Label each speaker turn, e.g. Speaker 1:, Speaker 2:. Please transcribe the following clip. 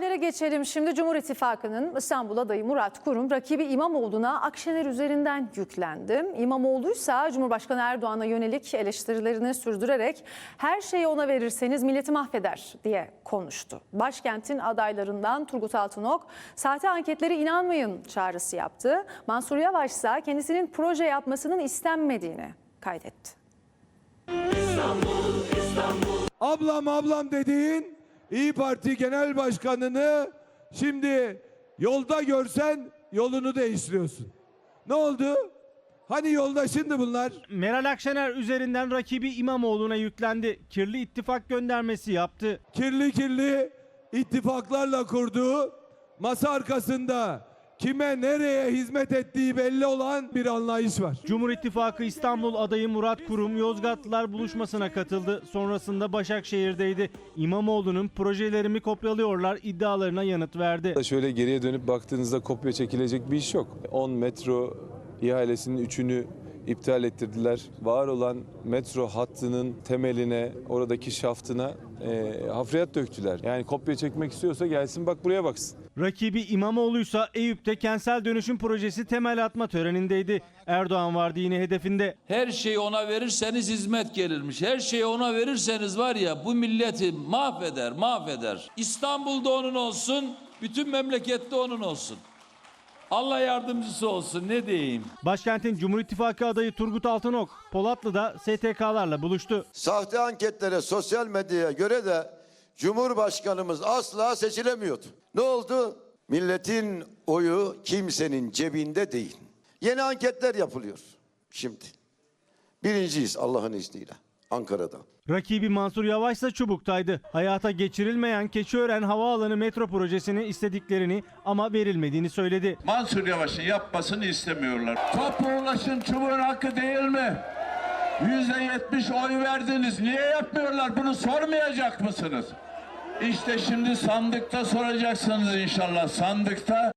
Speaker 1: Haberlere geçelim. Şimdi Cumhur İttifakı'nın İstanbul adayı Murat Kurum rakibi İmamoğlu'na Akşener üzerinden yüklendi. İmamoğlu'ysa Cumhurbaşkanı Erdoğan'a yönelik eleştirilerini sürdürerek her şeyi ona verirseniz milleti mahveder diye konuştu. Başkentin adaylarından Turgut Altınok sahte anketlere inanmayın çağrısı yaptı. Mansur Yavaş ise kendisinin proje yapmasının istenmediğini kaydetti.
Speaker 2: Ablam ablam dediğin İyi Parti Genel Başkanı'nı şimdi yolda görsen yolunu değiştiriyorsun. Ne oldu? Hani yoldaşındı bunlar?
Speaker 3: Meral Akşener üzerinden rakibi İmamoğlu'na yüklendi. Kirli ittifak göndermesi yaptı.
Speaker 2: Kirli kirli ittifaklarla kurduğu masa arkasında kime nereye hizmet ettiği belli olan bir anlayış var.
Speaker 3: Cumhur İttifakı İstanbul adayı Murat Kurum Yozgatlılar buluşmasına katıldı. Sonrasında Başakşehir'deydi. İmamoğlu'nun projelerimi kopyalıyorlar iddialarına yanıt verdi.
Speaker 4: Şöyle geriye dönüp baktığınızda kopya çekilecek bir iş yok. 10 metro ihalesinin 3'ünü iptal ettirdiler. Var olan metro hattının temeline, oradaki şaftına e, hafriyat döktüler. Yani kopya çekmek istiyorsa gelsin bak buraya baksın.
Speaker 3: Rakibi İmamoğlu'ysa Eyüp'te kentsel dönüşüm projesi temel atma törenindeydi. Erdoğan vardı yine hedefinde.
Speaker 5: Her şeyi ona verirseniz hizmet gelirmiş. Her şeyi ona verirseniz var ya bu milleti mahveder, mahveder. İstanbul'da onun olsun, bütün memlekette onun olsun. Allah yardımcısı olsun ne diyeyim.
Speaker 3: Başkentin Cumhur İttifakı adayı Turgut Altınok Polatlı'da STK'larla buluştu.
Speaker 6: Sahte anketlere, sosyal medyaya göre de Cumhurbaşkanımız asla seçilemiyordu. Ne oldu? Milletin oyu kimsenin cebinde değil. Yeni anketler yapılıyor şimdi. Birinciyiz Allah'ın izniyle Ankara'da.
Speaker 3: Rakibi Mansur Yavaş ise Çubuk'taydı. Hayata geçirilmeyen Keçiören Havaalanı metro projesini istediklerini ama verilmediğini söyledi.
Speaker 7: Mansur Yavaş'ın yapmasını istemiyorlar. Topla ulaşın çubuğun hakkı değil mi? Yüzde yetmiş oy verdiniz. Niye yapmıyorlar? Bunu sormayacak mısınız? İşte şimdi sandıkta soracaksınız inşallah. Sandıkta